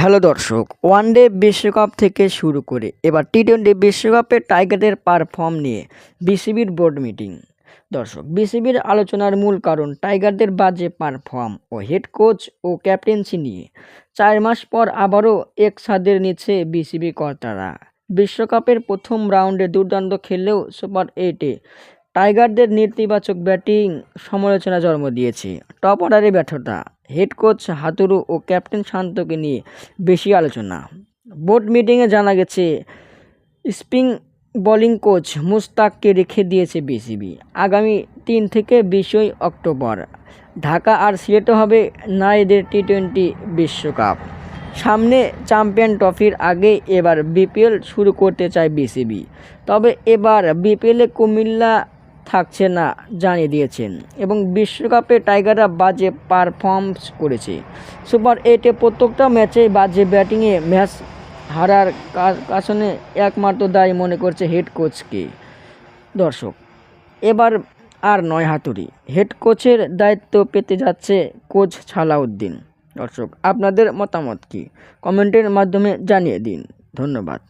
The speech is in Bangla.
হ্যালো দর্শক ওয়ানডে বিশ্বকাপ থেকে শুরু করে এবার টি টোয়েন্টি বিশ্বকাপে টাইগারদের পারফর্ম নিয়ে বিসিবির বোর্ড মিটিং দর্শক, বিসিবির আলোচনার মূল কারণ টাইগারদের বাজে পারফর্ম ও হেড কোচ ও ক্যাপ্টেন্সি নিয়ে। চার মাস পর আবারও এক ছাদের নিচে বিসিবি কর্তারা। বিশ্বকাপের প্রথম রাউন্ডে দুর্দান্ত খেললেও সুপার এইটে টাইগারদের নেতিবাচক ব্যাটিং সমালোচনা জন্ম দিয়েছে। টপ অর্ডারে ব্যর্থতা। হেড কোচ হাতুরু ও ক্যাপ্টেন শান্তকে নিয়ে বেশি আলোচনা। বোর্ড মিটিংয়ে জানা গেছে স্পিন বোলিং কোচ মুস্তাককে রেখে দিয়েছে বিসিবি। আগামী তিন থেকে বিশই অক্টোবর ঢাকা আর সিলেটে হবে নারীদের টি টোয়েন্টি বিশ্বকাপ। সামনে চ্যাম্পিয়ন ট্রফির আগে এবার বিপিএল শুরু করতে চায় বিসিবি। তবে এবার বিপিএলে কুমিল্লা থাকছে না, জানিয়ে দিয়েছেন। এবং বিশ্বকাপে টাইগাররা বাজে পারফর্মস করেছে। সুপার এইটে প্রত্যেকটা ম্যাচে বাজে ব্যাটিংয়ে ম্যাচ হারার কা- কারণে একমাত্র দায়ী মনে করছে হেড কোচকে। দর্শক, এবার আর নয় হাতুড়ি। হেড কোচের দায়িত্ব পেতে যাচ্ছে কোচ ছালাউদ্দিন। দর্শক, আপনাদের মতামত কি? কমেন্টের মাধ্যমে জানিয়ে দিন। ধন্যবাদ।